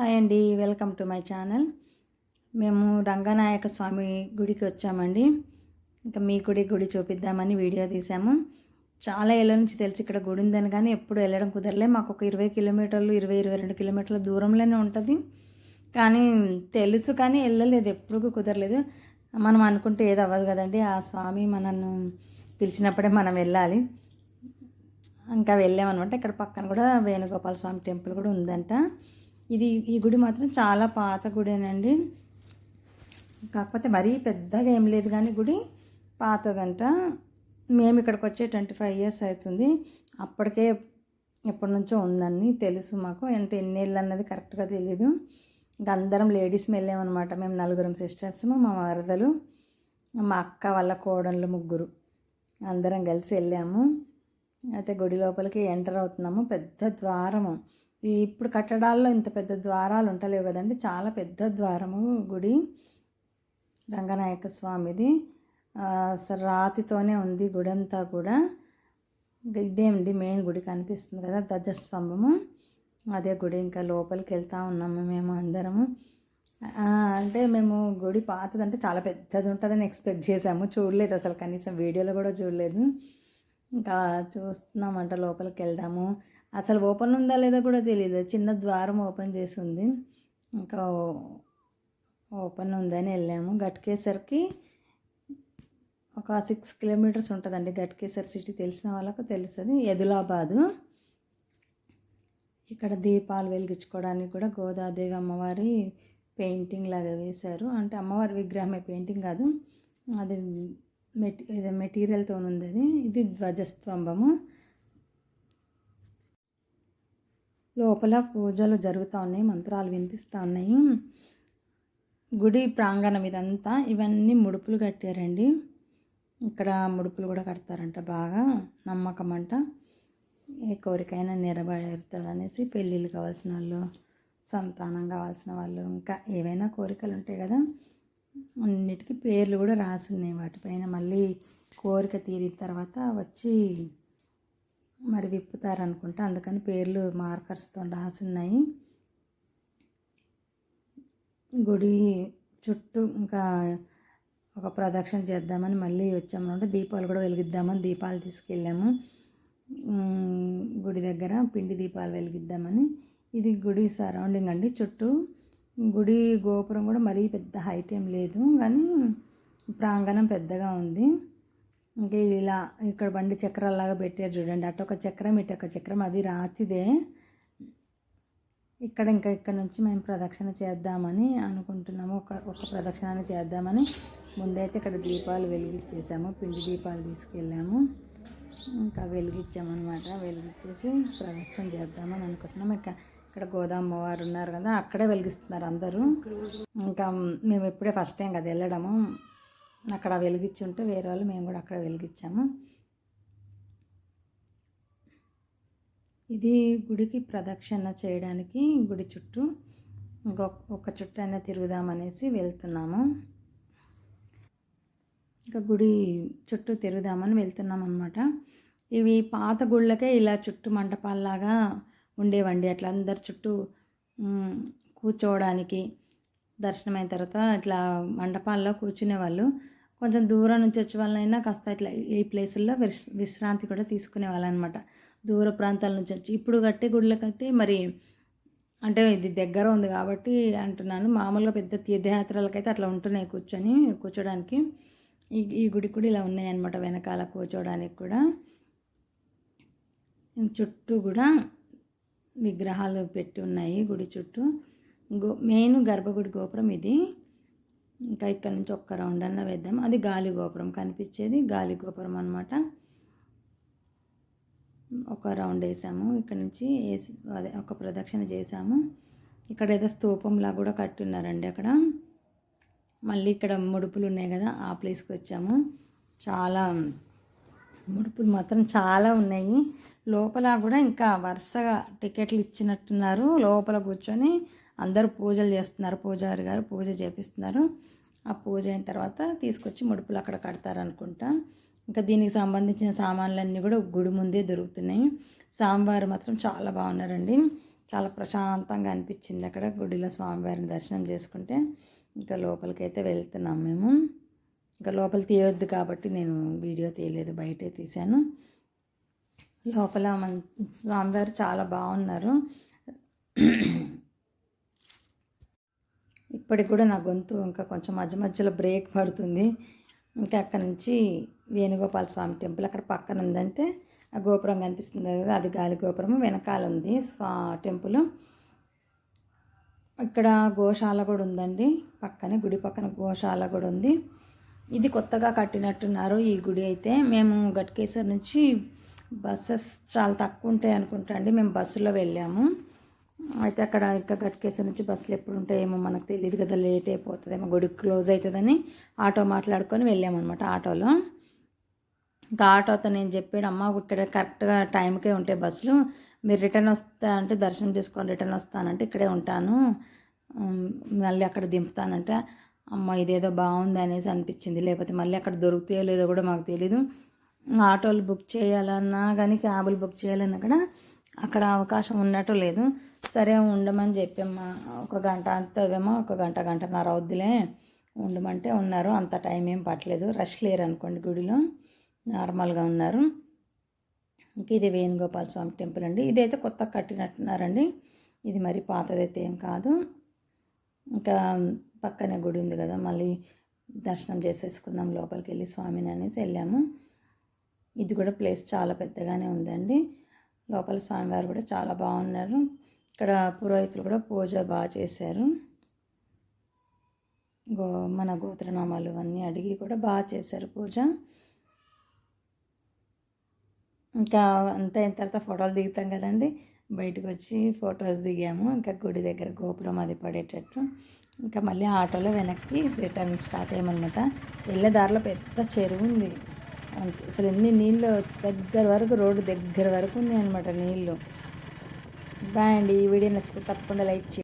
Hi అండి welcome to my channel. మేము రంగనాయక స్వామి గుడికి వచ్చామండి. ఇంకా మీ గుడి గుడి చూపిద్దామని వీడియో తీసాము. చాలా ఏళ్ళ నుంచి తెలిసి ఇక్కడ గుడి ఉందని కానీ ఎప్పుడు వెళ్ళడం కుదరలే. మాకు ఒక ఇరవై కిలోమీటర్లు ఇరవై ఇరవై రెండు కిలోమీటర్ల దూరంలోనే ఉంటుంది. కానీ తెలుసు కానీ వెళ్ళలేదు ఎప్పుడు కుదరలేదు. మనం అనుకుంటే ఏది అవ్వదు కదండి. ఆ స్వామి మనల్ని పిలిచినప్పుడే మనం వెళ్ళాలి. ఇంకా వెళ్ళామనమాట ఇక్కడ పక్కన కూడా వేణుగోపాల స్వామి టెంపుల్ కూడా ఉందంట. ఇది ఈ గుడి మాత్రం చాలా పాత గుడేనండి. కాకపోతే మరీ పెద్దగా ఏం లేదు కానీ గుడి పాతదంట. మేము ఇక్కడికి వచ్చే ట్వంటీ ఫైవ్ ఇయర్స్ అవుతుంది. అప్పటికే ఎప్పటి నుంచో ఉందని తెలుసు మాకు. ఎంత ఎన్నేళ్ళు అన్నది కరెక్ట్గా తెలియదు ఇంకా అందరం లేడీస్ వెళ్ళామన్నమాట మేము నలుగురం సిస్టర్స్ మా వరదలు మా అక్క వాళ్ళ కోడళ్ళు ముగ్గురు అందరం కలిసి వెళ్ళాము. అయితే గుడి లోపలికి ఎంటర్ అవుతున్నాము. పెద్ద ద్వారము. ఇప్పుడు కట్టడాల్లో ఇంత పెద్ద ద్వారాలు ఉంటలేవు కదండి. చాలా పెద్ద ద్వారము గుడి. రంగనాయక స్వామిది. రాతితోనే ఉంది గుడి అంతా కూడా ఇదే ఇదేండి మెయిన్ గుడి కనిపిస్తుంది కదా ధ్వజస్తంభము. అదే గుడి ఇంకా లోపలికి వెళ్తూ ఉన్నాము మేము అందరము. అంటే మేము గుడి పాతదంటే చాలా పెద్దది ఉంటుందని ఎక్స్పెక్ట్ చేసాము చూడలేదు అసలు కనీసం వీడియోలో కూడా చూడలేదు. ఇంకా చూస్తున్నామంట లోపలికి వెళ్దాము. అసలు ఓపెన్ ఉందా లేదా కూడా తెలియదు చిన్న ద్వారం ఓపెన్ చేసి ఉంది ఇంకా ఓపెన్ ఉందని వెళ్ళాము. గట్కేసరికి ఒక సిక్స్ కిలోమీటర్స్ ఉంటుందండి. గట్కేసర్ సిటీ తెలిసిన వాళ్ళకు తెలుస్తుంది ఎదులాబాదు. ఇక్కడ దీపాలు వెలిగించుకోవడానికి కూడా గోదాదేవి అమ్మవారి పెయింటింగ్ లాగా వేశారు. అంటే అమ్మవారి విగ్రహమే పెయింటింగ్ కాదు. అది మెటీ మెటీరియల్తో ఉంది అది. ఇది ధ్వజస్తంభము. లోపల పూజలు జరుగుతూ ఉన్నాయి మంత్రాలు వినిపిస్తూ ఉన్నాయి. గుడి ప్రాంగణం ఇదంతా ఇవన్నీ ముడుపులు కట్టారండి. ఇక్కడ ముడుపులు కూడా కడతారంట బాగా నమ్మకం అంట ఏ కోరికైనా నెరవేరుతుంది అనేసి పెళ్ళిళ్ళు కావాల్సిన వాళ్ళు సంతానం కావాల్సిన వాళ్ళు ఇంకా ఏవైనా కోరికలు ఉంటాయి కదా అన్నిటికీ పేర్లు కూడా రాసున్నాయి వాటిపైన మళ్ళీ కోరిక తీరిన తర్వాత వచ్చి మరి విప్పుతారనుకుంటా. అందుకని పేర్లు మార్కర్స్తో రాసున్నాయి. గుడి చుట్టూ ఇంకా ఒక ప్రదక్షిణ చేద్దామని మళ్ళీ వచ్చామన్నమాట దీపాలు కూడా వెలిగిద్దామని దీపాలు తీసుకెళ్ళాము. గుడి దగ్గర పిండి దీపాలు వెలిగిద్దామని. ఇది గుడి సరౌండింగ్ అండి చుట్టూ. గుడి గోపురం కూడా మరీ పెద్ద హైట్ ఏం లేదు కానీ ప్రాంగణం పెద్దగా ఉంది. ఇంకా ఇలా ఇక్కడ బండి చక్రాల్లాగా పెట్టారు చూడండి. అటు ఒక చక్రం ఇటు ఒక చక్రం. అది రాతిదే. ఇక్కడ ఇంకా ఇక్కడ నుంచి మేము ప్రదక్షిణ చేద్దామని అనుకుంటున్నాము. ఒక ఒక ప్రదక్షిణ చేద్దామని ముందైతే ఇక్కడ దీపాలు వెలిగించేసాము. పిండి దీపాలు తీసుకెళ్ళాము. ఇంకా వెలిగించామన్నమాట. వెలిగించేసి ప్రదక్షిణ చేద్దామని అనుకుంటున్నాము. ఇక ఇక్కడ గోదామ్మవారు ఉన్నారు కదా అక్కడే వెలిగిస్తున్నారు అందరూ. ఇంకా మేము ఇప్పుడే ఫస్ట్ టైం కదా వెళ్ళడము. అక్కడ వెలిగించుంటే వేరే వాళ్ళు మేము కూడా అక్కడ వెలిగించాము. ఇది గుడికి ప్రదక్షిణ చేయడానికి గుడి చుట్టూ ఇంకొక చుట్టూ అయినా తిరుగుదామనేసి వెళ్తున్నాము. ఇంకా గుడి చుట్టూ తిరుగుదామని వెళ్తున్నాం అనమాట ఇవి పాత గుళ్ళకే ఇలా చుట్టూ మంటపాల్లాగా ఉండేవండి. అట్లా అందరు చుట్టూ కూర్చోవడానికి దర్శనమైన తర్వాత ఇట్లా మండపాల్లో కూర్చునేవాళ్ళు కొంచెం దూరం నుంచి వచ్చే వాళ్ళైనా కాస్త ఇట్లా ఈ ప్లేసుల్లో విశ్ విశ్రాంతి కూడా తీసుకునే వాళ్ళు అనమాట దూర ప్రాంతాల నుంచి వచ్చి ఇప్పుడు కట్టే గుళ్ళకైతే మరి అంటే ఇది దగ్గర ఉంది కాబట్టి అంటున్నాను. మామూలుగా పెద్ద తీర్థయాత్రలకైతే అట్లా ఉంటున్నాయి కూర్చొని కూర్చోడానికి. ఈ ఈ గుడి కూడా ఇలా ఉన్నాయన్నమాట వెనకాల కూర్చోడానికి కూడా. చుట్టూ కూడా విగ్రహాలు పెట్టి ఉన్నాయి గుడి చుట్టూ. గో మెయిన్ గర్భగుడి గోపురం ఇది. ఇంకా ఇక్కడ నుంచి ఒక్క రౌండ్ అన్న వేద్దాం. అది గాలి గోపురం కనిపించేది. గాలి గోపురం అనమాట ఒక రౌండ్ వేసాము. ఇక్కడ నుంచి వేసి అదే ఒక ప్రదక్షిణ చేసాము. ఇక్కడ ఏదో స్తూపంలా కూడా కట్టున్నారండి అక్కడ. మళ్ళీ ఇక్కడ ముడుపులు ఉన్నాయి కదా ఆ ప్లేస్కి వచ్చాము. చాలా ముడుపులు మాత్రం చాలా ఉన్నాయి. లోపల కూడా ఇంకా వరుసగా టికెట్లు ఇచ్చినట్టున్నారు. లోపల కూర్చొని అందరూ పూజలు చేస్తున్నారు. పూజారి గారు పూజ చేపిస్తున్నారు. ఆ పూజ అయిన తర్వాత తీసుకొచ్చి ముడుపులు అక్కడ కడతారనుకుంటా. ఇంకా దీనికి సంబంధించిన సామాన్లన్నీ కూడా గుడి ముందే దొరుకుతున్నాయి. స్వామివారు మాత్రం చాలా బాగున్నారండి. చాలా ప్రశాంతంగా అనిపించింది అక్కడ గుడిలో స్వామివారిని దర్శనం చేసుకుంటే. ఇంకా లోపలికైతే వెళ్తున్నాం మేము. ఇంకా లోపల తీయొద్దు కాబట్టి నేను వీడియో తీయలేదు బయటే తీశాను. లోపల మన స్వామివారు చాలా బాగున్నారు. ఇప్పటికి కూడా నా గొంతు ఇంకా కొంచెం మధ్య మధ్యలో బ్రేక్ పడుతుంది. ఇంకా అక్కడ నుంచి వేణుగోపాల స్వామి టెంపుల్ అక్కడ పక్కన ఉందంటే ఆ గోపురం కనిపిస్తుంది కదా అది గాలి గోపురం వెనకాల ఉంది స్వా టెంపుల్. ఇక్కడ గోశాల కూడా ఉందండి. పక్కనే గుడి పక్కన గోశాల కూడా ఉంది. ఇది కొత్తగా కట్టినట్టున్నారు ఈ గుడి అయితే. మేము గట్కేశ్వర్ నుంచి బస్సెస్ చాలా తక్కువ ఉంటాయి అనుకుంటా అండి. మేము బస్సులో వెళ్ళాము. అయితే అక్కడ ఇంకా గట్కేశ్వర్ నుంచి బస్సులు ఎప్పుడు ఉంటాయేమో మనకు తెలియదు కదా లేట్ అయిపోతుందేమో గుడి క్లోజ్ అవుతుందని ఆటో మాట్లాడుకొని వెళ్ళామన్నమాట ఆటోలో. ఇంకా ఆటోతో నేను చెప్పాడు అమ్మ ఇక్కడ కరెక్ట్గా టైంకే ఉంటాయి బస్సులు మీరు రిటర్న్ వస్తా అంటే దర్శనం చేసుకొని రిటర్న్ వస్తానంటే ఇక్కడే ఉంటాను మళ్ళీ అక్కడ దింపుతానంటే. అమ్మ ఇదేదో బాగుంది అనేసి అనిపించింది. లేకపోతే మళ్ళీ అక్కడ దొరుకుతాయో లేదో కూడా మాకు తెలీదు. ఆటోలు బుక్ చేయాలన్నా కానీ క్యాబులు బుక్ చేయాలన్నా కూడా అక్కడ అవకాశం ఉన్నట్టు లేదు. సరే ఉండమని చెప్పమ్మా. ఒక గంట అంతదేమో ఒక గంట గంటన్నర అవుద్దిలే. ఉండమంటే ఉన్నారు అంత టైం ఏం పట్టలేదు. రష్ లేరు అనుకోండి గుడిలో. నార్మల్గా ఉన్నారు. ఇంక ఇది వేణుగోపాల స్వామి టెంపుల్ అండి. ఇదైతే కొత్త కట్టినట్టున్నారండి. ఇది మరి పాతదైతే ఏం కాదు. ఇంకా పక్కనే గుడి ఉంది కదా మళ్ళీ దర్శనం చేసేసుకుందాం లోపలికి వెళ్ళి స్వామిని అనేసి వెళ్ళాము. ఇది కూడా ప్లేస్ చాలా పెద్దగానే ఉందండి. లోపల స్వామివారు కూడా చాలా బాగున్నారు. ఇక్కడ పురోహితులు కూడా పూజ బాగా చేశారు. గో మన గోత్రనామాలు అన్నీ అడిగి కూడా బాగా చేశారు పూజ. ఇంకా అంతా అయిన తర్వాత ఫోటోలు దిగుతాం కదండి. బయటకు వచ్చి ఫొటోస్ దిగాము. ఇంకా గుడి దగ్గర గోపురం అది పడేటట్టు. ఇంకా మళ్ళీ ఆటోలో వెనక్కి రిటర్న్ స్టార్ట్ అయ్యామన్నమాట. వెళ్ళే దారిలో పెద్ద చెరువు ఉంది. అసలు ఎన్ని నీళ్ళు దగ్గర వరకు రోడ్డు దగ్గర వరకు ఉంది అనమాట నీళ్ళు. బాయ్ అండి. ఈ వీడియో నచ్చితే తప్పకుండా లైక్ చేయండి.